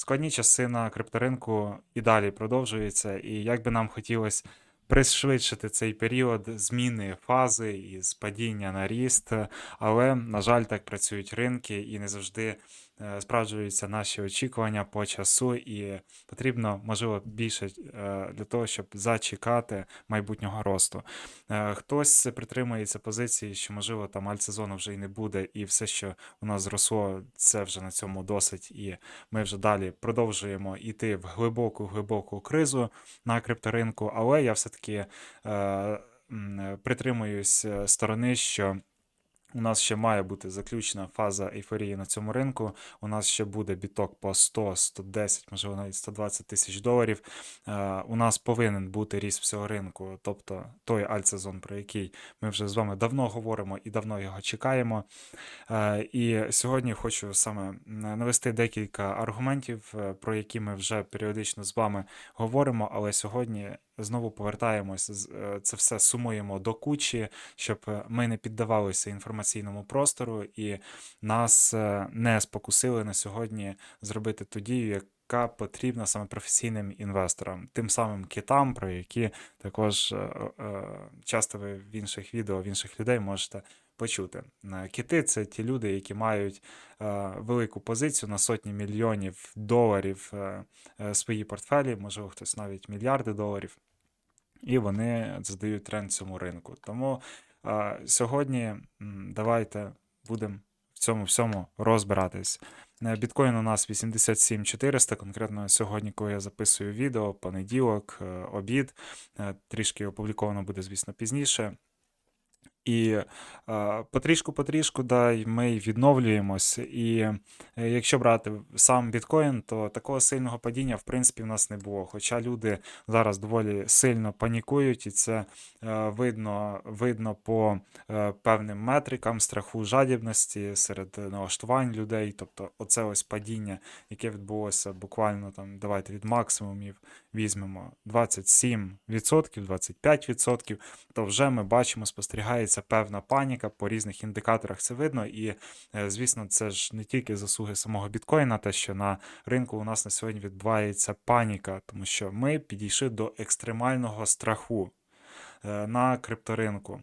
складні часи на крипторинку і далі продовжуються, і як би нам хотілося пришвидшити цей період зміни фази із падіння на ріст, але, на жаль, так працюють ринки і не завжди справджуються наші очікування по часу, і потрібно, можливо, більше е, для того, щоб зачекати майбутнього росту. Е, Хтось притримується позиції, що, можливо, там альтсезону вже і не буде, і все, що у нас зросло, це вже на цьому досить, і ми вже далі продовжуємо йти в глибоку глибоку кризу на крипторинку, але я все-таки е, е, притримуюсь е, сторони, що. У нас ще має бути заключна фаза ейфорії на цьому ринку. У нас ще буде біток по 100, 110, можливо, навіть 120 тисяч доларів. Е, У нас повинен бути ріст всього ринку, тобто той альтсезон, про який ми вже з вами давно говоримо і давно його чекаємо. Е, І сьогодні хочу саме навести декілька аргументів, е, про які ми вже періодично з вами говоримо, але сьогодні знову повертаємось, е, це все сумуємо до кучі, щоб ми не піддавалися інформаційному простору і нас е, не спокусили на сьогодні зробити ту дію, яка потрібна саме професійним інвесторам, тим самим китам, про які також е, часто ви в інших відео, в інших людей можете почути. Кити це ті люди, які мають е, велику позицію на сотні мільйонів доларів е, е, свої портфелі, можливо, хтось навіть мільярди доларів, і вони задають тренд цьому ринку. Тому а, сьогодні давайте будемо в цьому всьому розбиратись. Біткоін у нас 87 400, конкретно сьогодні, коли я записую відео, понеділок, е, обід, е, трішки опубліковано буде, звісно, пізніше. І потрішку-потрішку, да, ми відновлюємось. І е, якщо брати сам біткоін, то такого сильного падіння, в принципі, в нас не було. Хоча люди зараз доволі сильно панікують, і це е, видно, видно по е, певним метрикам страху жадібності серед налаштувань людей. Тобто, оце ось падіння, яке відбулося буквально там, давайте від максимумів візьмемо 27%, 25%, то вже ми бачимо, спостерігається певна паніка по різних індикаторах. Це видно. І, е, звісно, це ж не тільки заслуги самого біткоїна, те, що на ринку у нас на сьогодні відбувається паніка, тому що ми підійшли до екстремального страху е, на крипторинку.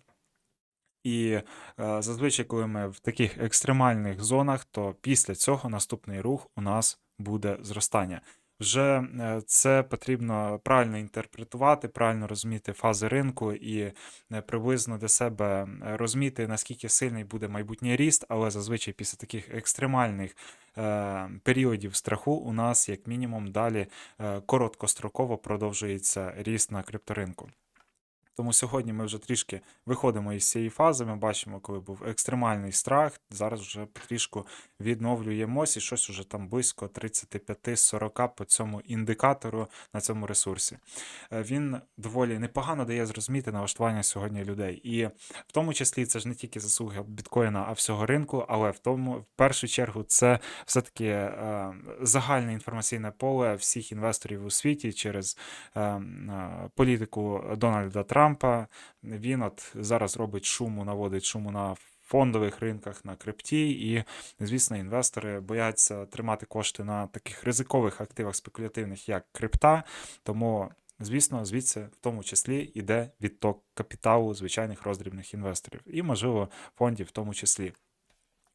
І е, зазвичай, коли ми в таких екстремальних зонах, то після цього наступний рух у нас буде зростання. Вже е, це потрібно правильно інтерпретувати, правильно розуміти фази ринку і е, приблизно для себе е, розуміти, наскільки сильний буде майбутній ріст, але зазвичай після таких екстремальних періодів страху у нас, як мінімум, далі короткостроково продовжується ріст на крипторинку. Тому сьогодні ми вже трішки виходимо із цієї фази. Ми бачимо, коли був екстремальний страх. Зараз вже потрішку відновлюємось і щось уже там близько 35-40 по цьому індикатору на цьому ресурсі. Е, Він доволі непогано дає зрозуміти налаштування сьогодні людей. І в тому числі це ж не тільки заслуги біткоїна, а всього ринку, але в тому, в першу чергу, це все-таки е, загальне інформаційне поле всіх інвесторів у світі через е, е, політику Дональда Трампа. Він от зараз робить шуму, наводить шуму на фондових ринках на крипті, і, звісно, інвестори бояться тримати кошти на таких ризикових активах спекулятивних, як крипта. Тому, звісно, звідси в тому числі йде відток капіталу звичайних роздрібних інвесторів, і, можливо, фондів в тому числі.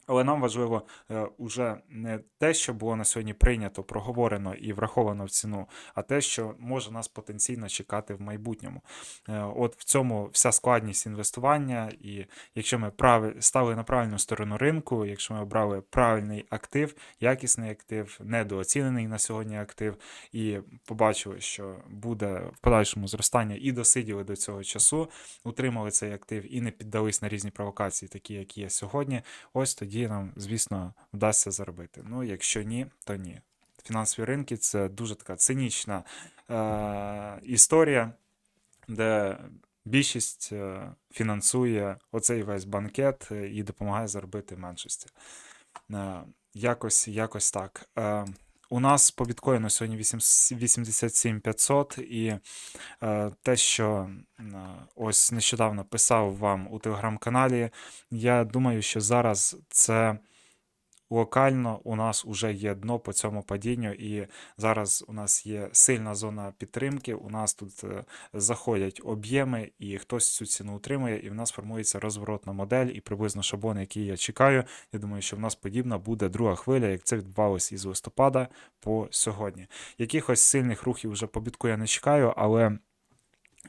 Але нам важливо е, уже не те, що було на сьогодні прийнято, проговорено і враховано в ціну, а те, що може нас потенційно чекати в майбутньому. Е, От в цьому вся складність інвестування, і якщо ми стали на правильну сторону ринку, якщо ми обрали правильний актив, якісний актив, недооцінений на сьогодні актив, і побачили, що буде в подальшому зростання, і досиділи до цього часу, утримали цей актив і не піддались на різні провокації, такі, які є сьогодні, ось тоді нам, звісно, вдасться заробити. Ну, якщо ні, то ні. Фінансові ринки це дуже така цинічна е- історія, де більшість е, фінансує оцей весь банкет е, і допомагає заробити меншості. Е, якось, якось так. Е, у нас по біткоїну сьогодні 8 87 500, і е, те, що е, ось нещодавно писав вам у телеграм-каналі, я думаю, що зараз це локально у нас вже є дно по цьому падінню, і зараз у нас є сильна зона підтримки. У нас тут е, заходять об'єми, і хтось цю ціну утримує, і в нас формується розворотна модель, і приблизно шаблон, який я чекаю. Я думаю, що в нас подібна буде друга хвиля, як це відбувалося із листопада по сьогодні. Якихось сильних рухів вже по бітку я не чекаю, але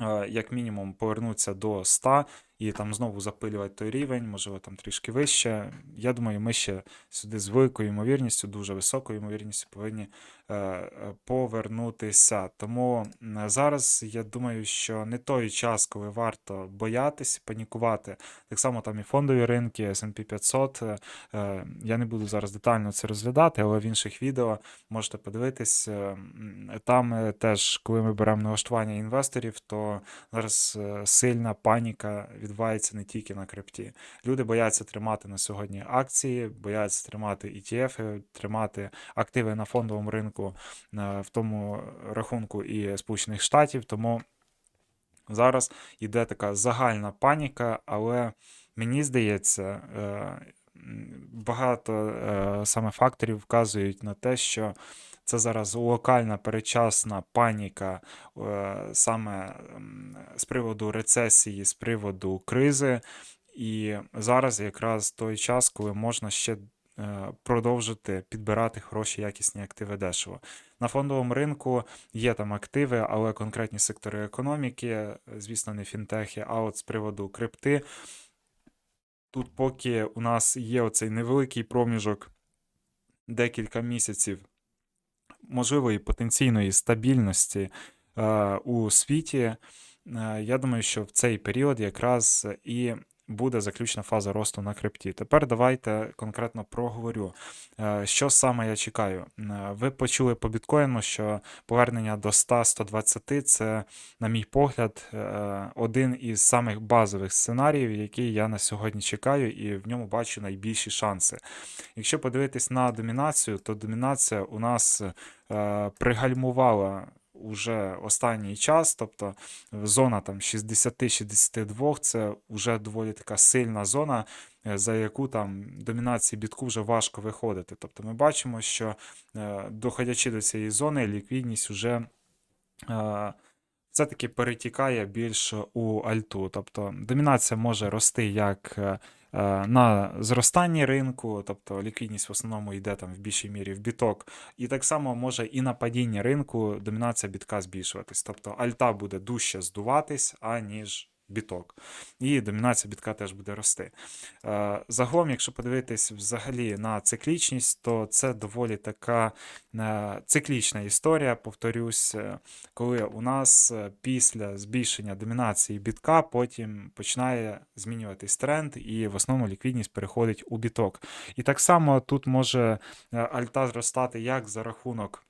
е, як мінімум повернуться до 100 і там знову запилювати той рівень, можливо, там трішки вище. Я думаю, ми ще сюди з великою ймовірністю, дуже високою ймовірністю повинні е, е, повернутися. Тому зараз я думаю, що не той час, коли варто боятися, панікувати. Так само там і фондові ринки, S&P 500. е, Я не буду зараз детально це розглядати, але в інших відео можете подивитись. Там теж, коли ми беремо налаштування інвесторів, то зараз сильна паніка відбувається не тільки на крипті. Люди бояться тримати на сьогодні акції, бояться тримати ETF, тримати активи на фондовому ринку е, в тому рахунку і Сполучених Штатів. Тому зараз йде така загальна паніка, але мені здається, е, багато е, саме факторів вказують на те, що це зараз локальна перечасна паніка е, саме з приводу рецесії, з приводу кризи. І зараз якраз той час, коли можна ще е, продовжити підбирати хороші якісні активи дешево. На фондовому ринку є там активи, але конкретні сектори економіки, звісно, не фінтехи, а от з приводу крипти. Тут, поки у нас є оцей невеликий проміжок декілька місяців можливої потенційної стабільності е, у світі, е, я думаю, що в цей період якраз і буде заключна фаза росту на крипті. Тепер давайте конкретно проговорю, е, що саме я чекаю. Е, Ви почули по біткоїну, що повернення до 100-120 це, на мій погляд, е, один із самих базових сценаріїв, який я на сьогодні чекаю, і в ньому бачу найбільші шанси. Якщо подивитись на домінацію, то домінація у нас пригальмувала уже останній час, тобто зона там 60-62 це вже доволі така сильна зона, е, за яку там домінації бітку вже важко виходити. Тобто ми бачимо, що е, доходячи до цієї зони, ліквідність вже е, все-таки перетікає більш у альту. Тобто домінація може рости як е, е, на зростанні ринку, тобто ліквідність в основному йде там в більшій мірі в біток, і так само може і на падінні ринку домінація бітка збільшуватись. Тобто альта буде дужче здуватись, аніж біток. І домінація бітка теж буде рости. Е, Загалом, якщо подивитись взагалі на циклічність, то це доволі така е, циклічна історія, повторюсь, е, коли у нас після збільшення домінації бітка потім починає змінюватись тренд, і в основному ліквідність переходить у біток. І так само тут може альта зростати як за рахунок.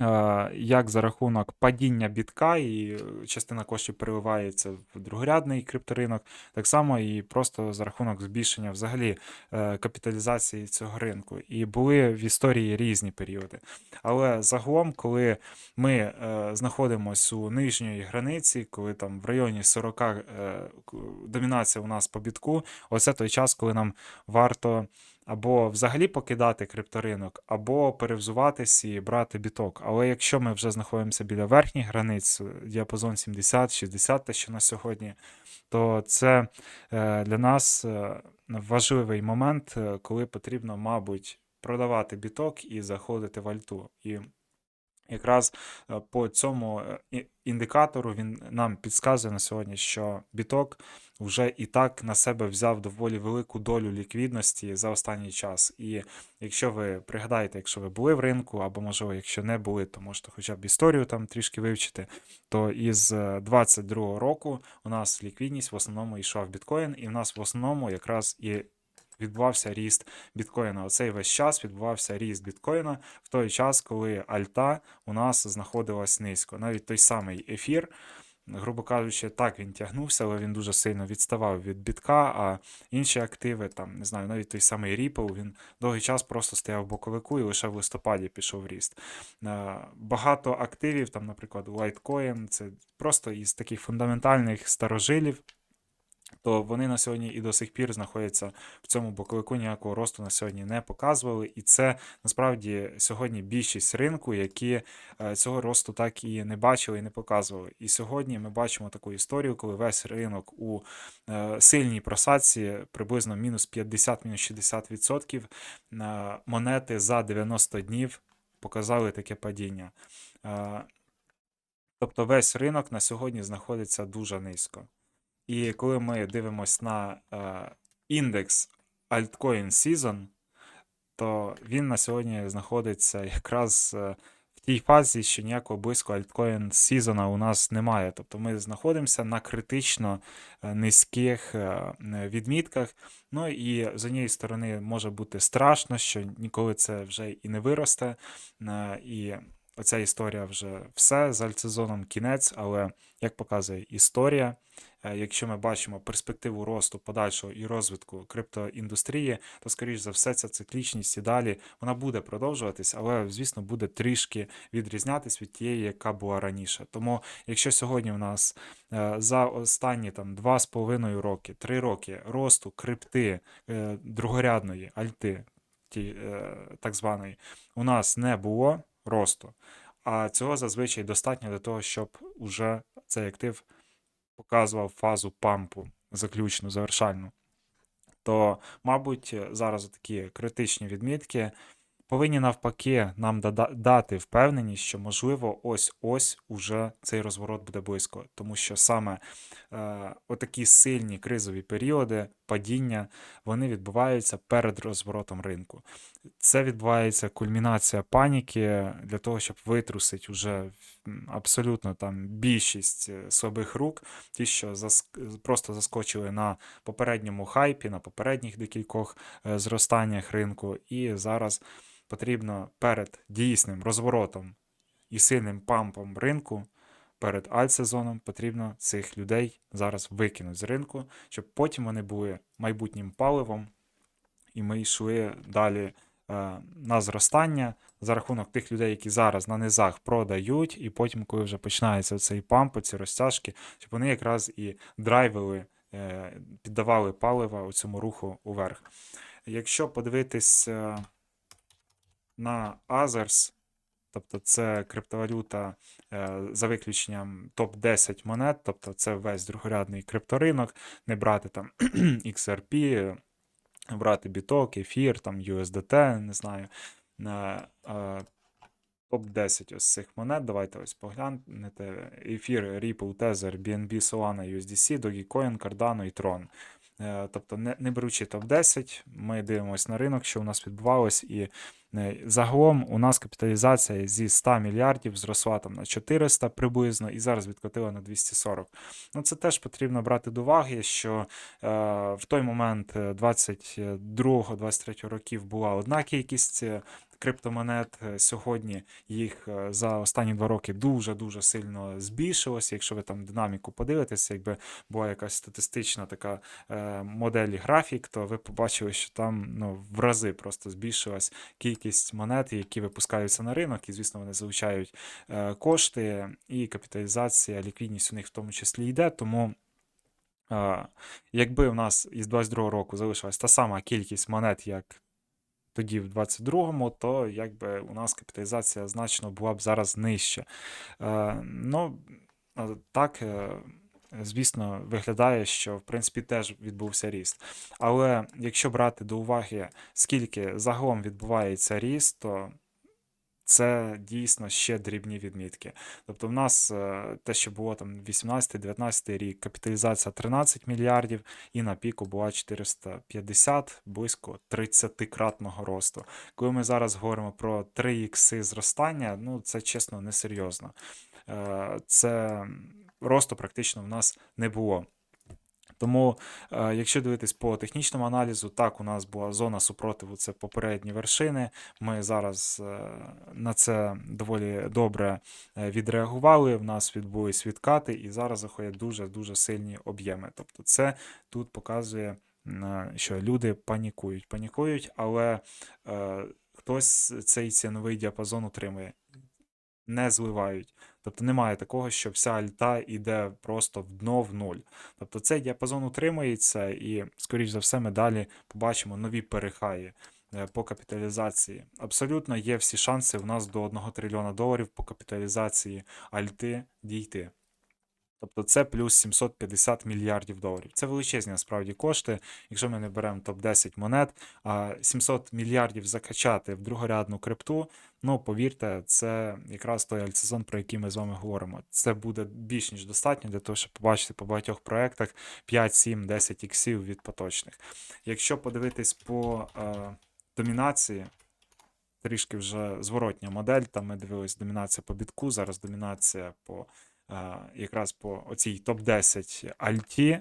Е, Як за рахунок падіння бітка, і е, частина коштів переливається в другорядний крипторинок, так само і просто за рахунок збільшення взагалі е, капіталізації цього ринку. І були в історії різні періоди. Але загалом, коли ми знаходимося у нижньої границі, коли там в районі 40 е, домінація у нас по бітку, оце той час, коли нам варто або взагалі покидати крипторинок, або перевзуватись і брати біток. Але якщо ми вже знаходимося біля верхніх границь, діапазон 70-60, те, що на сьогодні, то це е, для нас е, важливий момент, е, коли потрібно, мабуть, продавати біток і заходити в альту. І якраз е, по цьому е, індикатору він нам підказує на сьогодні, що біток вже і так на себе взяв доволі велику долю ліквідності за останній час. І якщо ви пригадаєте, якщо ви були в ринку, або можливо, якщо не були, то можете хоча б історію там трішки вивчити, то із 22 року у нас ліквідність в основному йшла в біткоін, і в нас в основному якраз і відбувався ріст біткоїна. Оцей весь час відбувався ріст біткоїна в той час, коли альта у нас знаходилась низько. Навіть той самий ефір, грубо кажучи, так він тягнувся, але він дуже сильно відставав від бітка, а інші активи, там, не знаю, навіть той самий Ripple, він довгий час просто стояв в боковику і лише в листопаді пішов ріст. Е, Багато активів, там, наприклад, Litecoin, це просто із таких фундаментальних старожилів. То вони на сьогодні і до сих пір знаходяться в цьому боковику, ніякого росту на сьогодні не показували. І це насправді сьогодні більшість ринку, які е, цього росту так і не бачили і не показували. І сьогодні ми бачимо таку історію, коли весь ринок у е, сильній просадці, приблизно мінус 50, мінус 60% е, монети за 90 днів показали таке падіння. Тобто весь ринок на сьогодні знаходиться дуже низько. І коли ми дивимося на е, індекс Altcoin Season, то він на сьогодні знаходиться якраз е, в тій фазі, що ніякого близько Altcoin Season у нас немає. Тобто ми знаходимося на критично е, низьких е, відмітках. Ну і з однієї сторони може бути страшно, що ніколи це вже і не виросте. І оця історія вже все з альтсезоном кінець, але як показує історія, якщо ми бачимо перспективу росту подальшого і розвитку криптоіндустрії, то скоріш за все ця циклічність і далі вона буде продовжуватись, але звісно буде трішки відрізнятись від тієї, яка була раніше. Тому, якщо сьогодні в нас е, за останні там 2,5 роки, 3 роки росту крипти е, другорядної альти, ті, е, так званої, у нас не було росту. А цього зазвичай достатньо для того, щоб уже цей актив показував фазу пампу заключну, завершальну. То, мабуть, зараз такі критичні відмітки повинні навпаки нам дати впевненість, що можливо ось-ось уже цей розворот буде близько. Тому що саме е, отакі сильні кризові періоди падіння вони відбуваються перед розворотом ринку. Це відбувається кульмінація паніки для того, щоб витрусити уже абсолютно там більшість е, слабих рук, ті, що заск- просто заскочили на попередньому хайпі, на попередніх декількох е, зростаннях ринку, і зараз потрібно перед дійсним розворотом і сильним пампом ринку. Перед альтсезоном потрібно цих людей зараз викинути з ринку, щоб потім вони були майбутнім паливом, і ми йшли далі е, на зростання за рахунок тих людей, які зараз на низах продають, і потім, коли вже починається цей памп, ці розтяжки, щоб вони якраз і драйвили, е, піддавали палива у цьому руху уверх. Якщо подивитись е, на Others, тобто це криптовалюта е, за виключенням топ-10 монет, тобто це весь другорядний крипторинок, не брати там XRP, брати біток, ефір, там USDT, не знаю. е, е, Топ-10 ось цих монет. Давайте ось поглянете. Ефір, Ripple, Tether, BNB, Solana, USDC, Dogecoin, Cardano і Tron. Е, Тобто, не, не беручи топ-10, ми дивимося на ринок, що у нас відбувалось, і е, загалом у нас капіталізація зі 100 мільярдів зросла там на 400 приблизно, і зараз відкотила на 240. Ну, це теж потрібно брати до уваги, що е, в той момент 22-23 років була одна кількість. Криптомонет е, сьогодні їх е, за останні два роки дуже-дуже сильно збільшилося. Якщо ви там динаміку подивитеся, якби була якась статистична така е, модель графік, то ви побачили, що там ну, в рази просто збільшилась кількість монет, які випускаються на ринок, і, звісно, вони залучають кошти, і капіталізація, ліквідність у них в тому числі йде. Тому. Якби у нас із 22 року залишилась та сама кількість монет, як тоді, в 22-му, то якби у нас капіталізація значно була б зараз нижча. Е, ну, е, так, е, звісно, виглядає, що в принципі теж відбувся ріст. Але якщо брати до уваги, скільки загалом відбувається ріст, то це дійсно ще дрібні відмітки. Тобто, в нас е, те, що було там 18-19 рік, капіталізація 13 мільярдів, і на піку була 450, близько 30-кратного росту. Коли ми зараз говоримо про 3 ікси зростання, ну це чесно несерйозно. Е, Це росту практично в нас не було. Тому, е, якщо дивитись по технічному аналізу, так, у нас була зона супротиву, це попередні вершини. Ми зараз е, на це доволі добре е, відреагували. В нас відбулись відкати, і зараз заходять дуже-дуже сильні об'єми. Тобто, це тут показує, що люди панікують. Панікують, але хтось цей ціновий діапазон утримує. Не зливають. Тобто немає такого, що вся альта йде просто в дно в нуль. Тобто цей діапазон утримується, і, скоріш за все, ми далі побачимо нові перехаї е, по капіталізації. Абсолютно є всі шанси у нас до 1 трильйона доларів по капіталізації альти дійти. Тобто це плюс 750 мільярдів доларів. Це величезні насправді кошти. Якщо ми не беремо топ-10 монет, а 700 мільярдів закачати в другорядну крипту, ну повірте, це якраз той альтсезон, про який ми з вами говоримо. Це буде більш ніж достатньо для того, щоб побачити по багатьох проектах 5, 7, 10 іксів від поточних. Якщо подивитись по е, домінації, трішки вже зворотня модель. Там ми дивились домінація по бітку, зараз домінація по якраз по оцій топ-10 альті.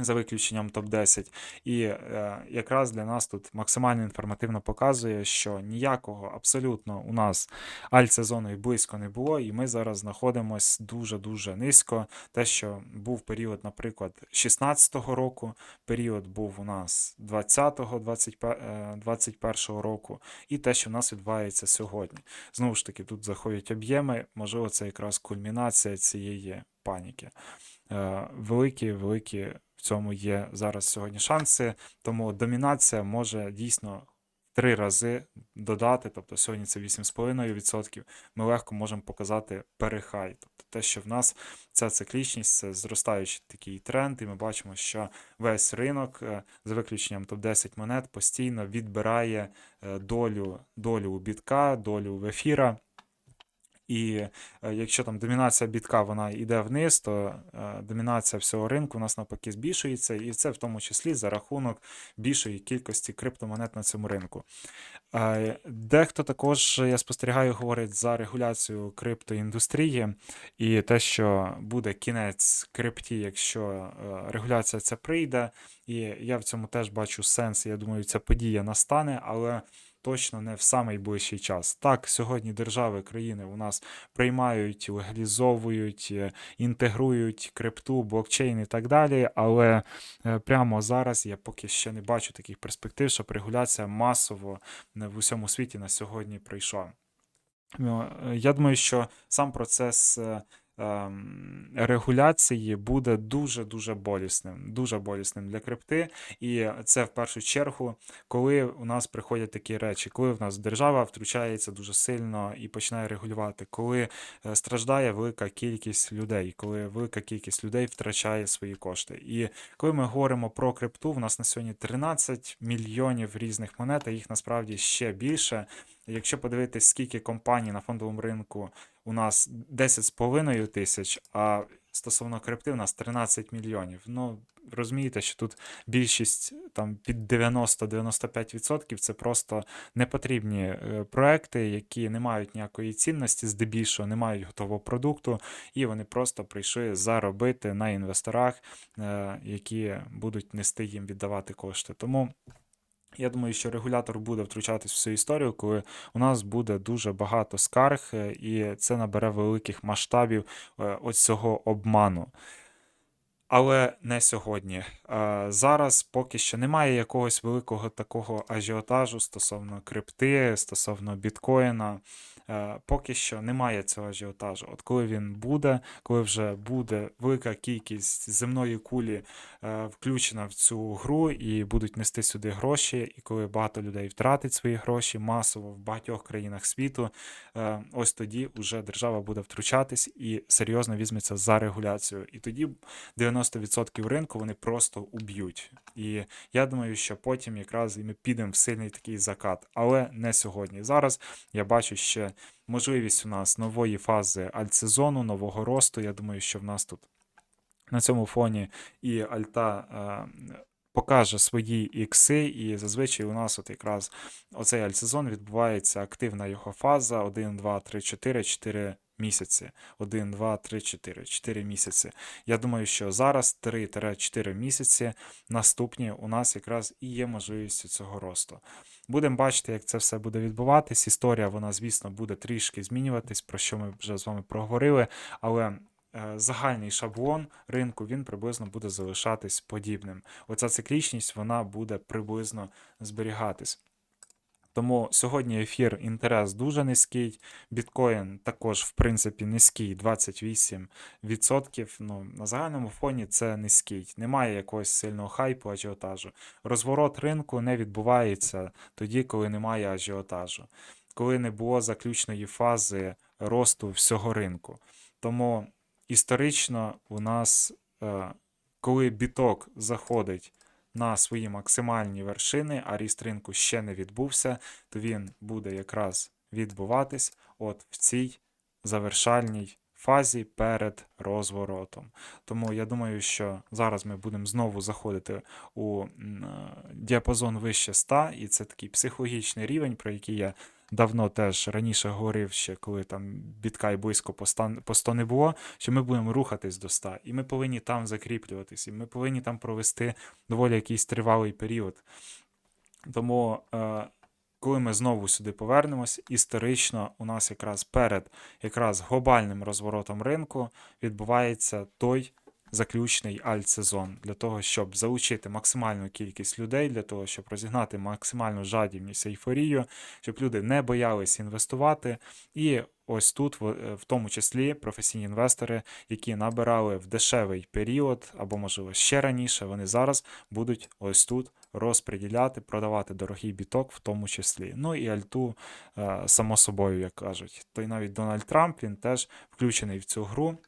Е, За виключенням топ-10, і е, якраз для нас тут максимально інформативно показує, що ніякого абсолютно у нас альт-сезону і близько не було, і ми зараз знаходимося дуже-дуже низько. Те, що був період, наприклад, 16-го року, період був у нас 20-го, 21-го року, і те, що в нас відбувається сьогодні. Знову ж таки, тут заходять об'єми, можливо, це якраз кульмінація цієї паніки. Е, Великі, великі в цьому є зараз сьогодні шанси, тому домінація може дійсно три рази додати, тобто сьогодні це 8,5%, ми легко можемо показати перехай. Тобто те, що в нас ця циклічність, це зростаючий такий тренд, і ми бачимо, що весь ринок, е, за виключенням топ-10 монет, постійно відбирає е, долю, долю у бітка, долю в ефіра. І е, якщо там домінація бітка вона йде вниз, то е, домінація всього ринку у нас навпаки збільшується, і це в тому числі за рахунок більшої кількості криптомонет на цьому ринку. Е, Дехто також, я спостерігаю, говорить за регуляцію криптоіндустрії і те, що буде кінець крипті, якщо регуляція ця прийде. І я в цьому теж бачу сенс. Я думаю, ця подія настане, але точно не в самий ближчий час. Так, сьогодні держави, країни у нас приймають, легалізовують, е, інтегрують крипту, блокчейн і так далі. Але е, прямо зараз я поки ще не бачу таких перспектив, щоб регуляція масово е, в усьому світі на сьогодні пройшла. Ну, Я думаю, що сам процес регуляції буде дуже-дуже болісним, дуже болісним для крипти. І це в першу чергу, коли у нас приходять такі речі, коли в нас держава втручається дуже сильно і починає регулювати, коли е, страждає велика кількість людей, коли велика кількість людей втрачає свої кошти. І коли ми говоримо про крипту, в нас на сьогодні 13 мільйонів різних монет, а їх насправді ще більше. Якщо подивитись, скільки компаній на фондовому ринку у нас 10,5 тисяч, а стосовно крипти у нас 13 мільйонів. Ну, розумієте, що тут більшість там під 90-95% це просто непотрібні е, проекти, які не мають ніякої цінності, здебільшого не мають готового продукту, і вони просто прийшли заробити на інвесторах, е, які будуть нести їм віддавати кошти. Тому. Я думаю, що регулятор буде втручатись в цю історію, коли у нас буде дуже багато скарг, е, і це набере великих масштабів оцього ось цього обману. Але не сьогодні. Е, Зараз поки що немає якогось великого такого ажіотажу стосовно крипти, стосовно біткоїна. Е, Поки що немає цього ажіотажу. От коли він буде, коли вже буде велика кількість земної кулі е, включена в цю гру і будуть нести сюди гроші, і коли багато людей втратить свої гроші масово в багатьох країнах світу, е, ось тоді вже держава буде втручатись і серйозно візьметься за регуляцію. І тоді 90% ринку вони просто уб'ють. І я думаю, що потім якраз і ми підемо в сильний такий закат, але не сьогодні. Зараз я бачу ще можливість у нас нової фази альтсезону, нового росту. Я думаю, що в нас тут на цьому фоні і альта. е, Покаже свої ікси, і зазвичай у нас от якраз оцей альтсезон відбувається активна його фаза 1, 2, 3, 4, 4 місяці. 1, 2, 3, 4, 4 місяці. Я думаю, що зараз 3-4 місяці наступні у нас якраз і є можливістю цього росту. Будемо бачити, як це все буде відбуватись. Історія, вона, звісно, буде трішки змінюватись, про що ми вже з вами проговорили, але. е, Загальний шаблон ринку він приблизно буде залишатись подібним. Оця циклічність вона буде приблизно зберігатись. Тому сьогодні ефір інтерес дуже низький. Біткоін також, в принципі, низький 28%. Ну, на загальному фоні це низький. Немає якогось сильного хайпу, ажіотажу. Розворот ринку не відбувається тоді, коли немає ажіотажу, коли не було заключної фази росту всього ринку. Тому історично у нас, е, коли біток заходить на свої максимальні вершини, а ріст ринку ще не відбувся, то він буде якраз відбуватись от в цій завершальній фазі перед розворотом. Тому я думаю, що зараз ми будемо знову заходити у е, діапазон вище 100, і це такий психологічний рівень, про який я давно теж раніше говорив, ще коли там бітка і близько по 100, по 100 не було, що ми будемо рухатись до 100, і ми повинні там закріплюватись, і ми повинні там провести доволі якийсь тривалий період. Тому, е, коли ми знову сюди повернемось, історично у нас якраз перед якраз глобальним розворотом ринку відбувається той заключний альтсезон для того, щоб залучити максимальну кількість людей, для того, щоб розігнати максимальну жадібність ейфорію, щоб люди не боялись інвестувати. І ось тут, в, е, тому числі, професійні інвестори, які набирали в дешевий період, або, можливо, ще раніше, вони зараз будуть ось тут розподіляти, продавати дорогий біток, в тому числі. Ну і альту, е, само собою, як кажуть. То й навіть Дональд Трамп він теж включений в цю гру.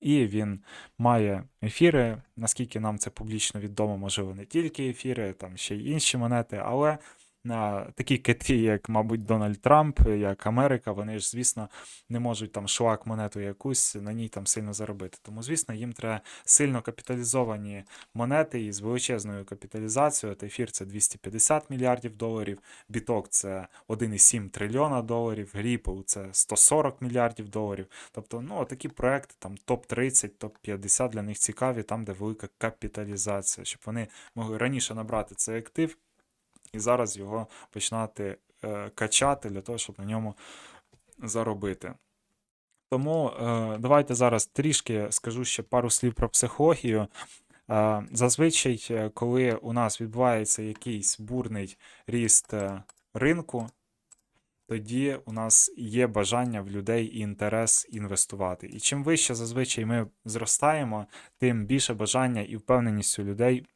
І він має ефіри, наскільки нам це публічно відомо, можливо, не тільки ефіри, там ще й інші монети, але такі кити, як, мабуть, Дональд Трамп, як Америка, вони ж, звісно, не можуть там шлак монету якусь на ній там сильно заробити. Тому, звісно, їм треба сильно капіталізовані монети із величезною капіталізацією. От ефір це 250 мільярдів доларів, біток це 1,7 трильйона доларів, Ripple це 140 мільярдів доларів. Тобто, ну, такі проекти, там топ-30, топ-50 для них цікаві, там, де велика капіталізація, щоб вони могли раніше набрати цей актив і зараз його починати е, качати для того, щоб на ньому заробити. Тому е, давайте зараз трішки скажу ще пару слів про психологію. Е, зазвичай, коли у нас відбувається якийсь бурний ріст ринку, тоді у нас є бажання в людей і інтерес інвестувати. І чим вище зазвичай ми зростаємо, тим більше бажання і впевненість у людей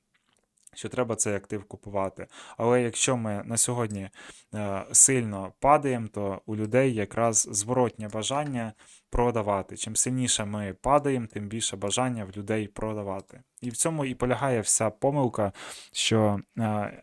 що треба цей актив купувати. Але якщо ми на сьогодні е, сильно падаємо, то у людей якраз зворотнє бажання продавати. Чим сильніше ми падаємо, тим більше бажання в людей продавати. І в цьому і полягає вся помилка, що е,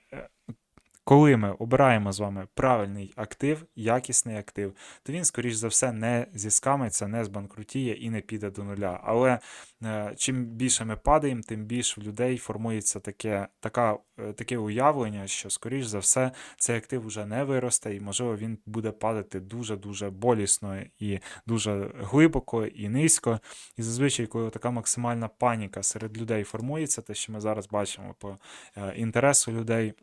коли ми обираємо з вами правильний актив, якісний актив, то він, скоріш за все, не зіскамиться, не збанкрутіє і не піде до нуля. Але е, чим більше ми падаємо, тим більше в людей формується таке така, е, таке уявлення, що, скоріш за все, цей актив вже не виросте, і, можливо, він буде падати дуже-дуже болісно і дуже глибоко і низько. І зазвичай, коли така максимальна паніка серед людей формується, те, що ми зараз бачимо по е, інтересу людей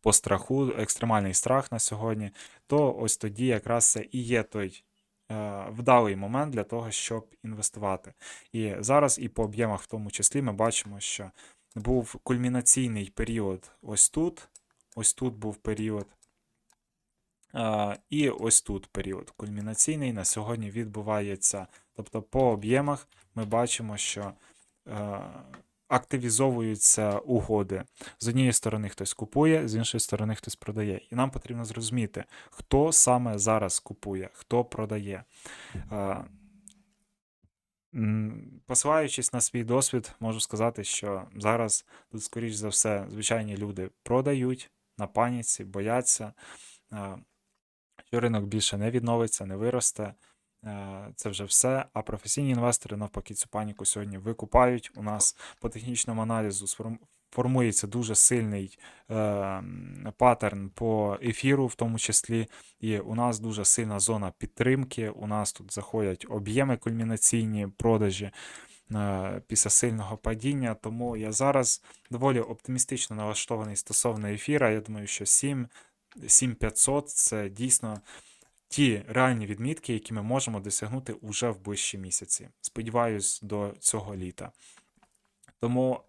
по страху, екстремальний страх на сьогодні, то ось тоді якраз це і є той е, вдалий момент для того, щоб інвестувати. І зараз і по об'ємах в тому числі ми бачимо, що був кульмінаційний період ось тут, ось тут був період. Uh, і ось тут період кульмінаційний на сьогодні відбувається. Тобто по об'ємах ми бачимо, що uh, активізовуються угоди. З однієї сторони хтось купує, з іншої сторони хтось продає. І нам потрібно зрозуміти, хто саме зараз купує, хто продає. Посилаючись на свій досвід, можу сказати, що зараз тут, скоріш за все, звичайні люди продають на паніці, бояться, що ринок більше не відновиться, не виросте. Е, це вже все. А професійні інвестори навпаки цю паніку сьогодні викупають. У нас по технічному аналізу формується дуже сильний е, паттерн по ефіру, в тому числі, і у нас дуже сильна зона підтримки. У нас тут заходять об'єми кульмінаційні продажі. Е, після сильного падіння, тому я зараз доволі оптимістично налаштований стосовно ефіра. Я думаю, що 7 7500 це дійсно ті реальні відмітки, які ми можемо досягнути уже в ближчі місяці. Сподіваюсь, до цього літа. Тому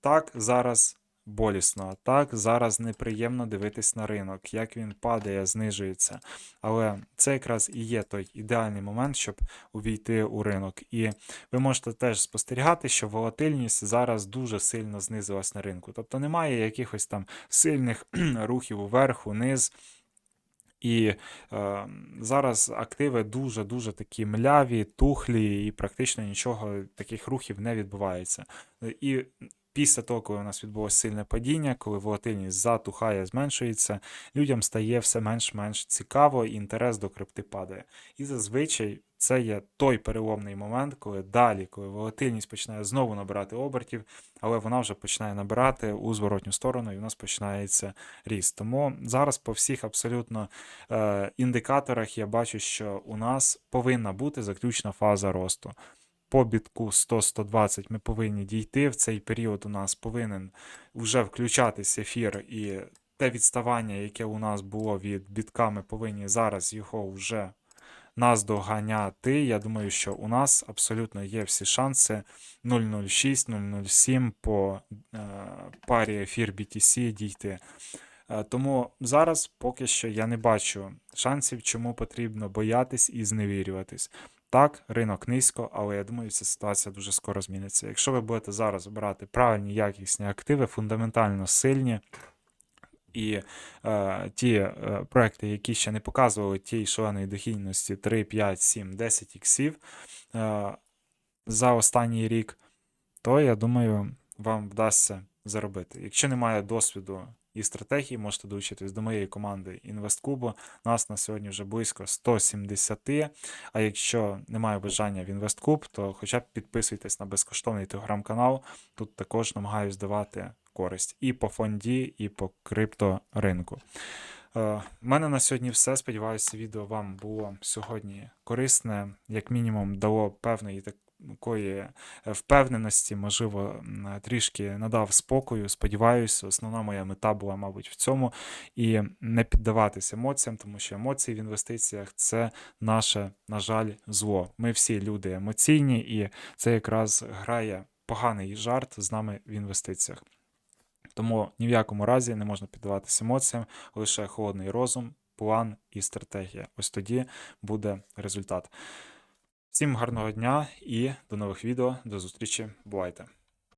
так, зараз болісно. Так, зараз неприємно дивитись на ринок, як він падає, знижується. Але це якраз і є той ідеальний момент, щоб увійти у ринок. І ви можете теж спостерігати, що волатильність зараз дуже сильно знизилась на ринку. Тобто немає якихось там сильних рухів уверх, униз. І е, зараз активи дуже-дуже такі мляві, тухлі, і практично нічого таких рухів не відбувається. І після того, коли у нас відбулося сильне падіння, коли волатильність затухає, зменшується, людям стає все менш-менш цікаво, і інтерес до крипти падає. І зазвичай це є той переломний момент, коли далі, коли волатильність починає знову набирати обертів, але вона вже починає набирати у зворотню сторону, і в нас починається ріст. Тому зараз по всіх абсолютно е, індикаторах я бачу, що у нас повинна бути заключна фаза росту. По бітку 100-120 ми повинні дійти. В цей період у нас повинен вже включатись ефір, і те відставання, яке у нас було від бітка, ми повинні зараз його вже наздоганяти. Я думаю, що у нас абсолютно є всі шанси 0.06, 0.07 по е, парі ефір BTC дійти. Е, Тому зараз поки що я не бачу шансів, чому потрібно боятись і зневірюватись. Так, ринок низько, але я думаю, ця ситуація дуже скоро зміниться. Якщо ви будете зараз обирати правильні якісні активи, фундаментально сильні, і е, ті е, проекти, які ще не показували тієї шаленої дохідності 3, 5, 7, 10 іксів е, за останній рік, то я думаю, вам вдасться заробити. Якщо немає досвіду і стратегії, можете долучитись до моєї команди Інвесткубу. Нас на сьогодні вже близько 170. А якщо немає бажання в Інвесткуб, то хоча б підписуйтесь на безкоштовний телеграм-канал. Тут також намагаюсь давати користь і по фонді, і по крипторинку. Е, У мене на сьогодні все. Сподіваюся, відео вам було сьогодні корисне, як мінімум, дало певної такої е, впевненості, можливо, трішки надав спокою. Сподіваюся, основна моя мета була, мабуть, в цьому. І не піддаватися емоціям, тому що емоції в інвестиціях це наше, на жаль, зло. Ми всі люди емоційні, і це якраз грає поганий жарт з нами в інвестиціях. Тому ні в якому разі не можна піддаватися емоціям, лише холодний розум, план і стратегія. Ось тоді буде результат. Всім гарного дня і до нових відео. До зустрічі. Бувайте!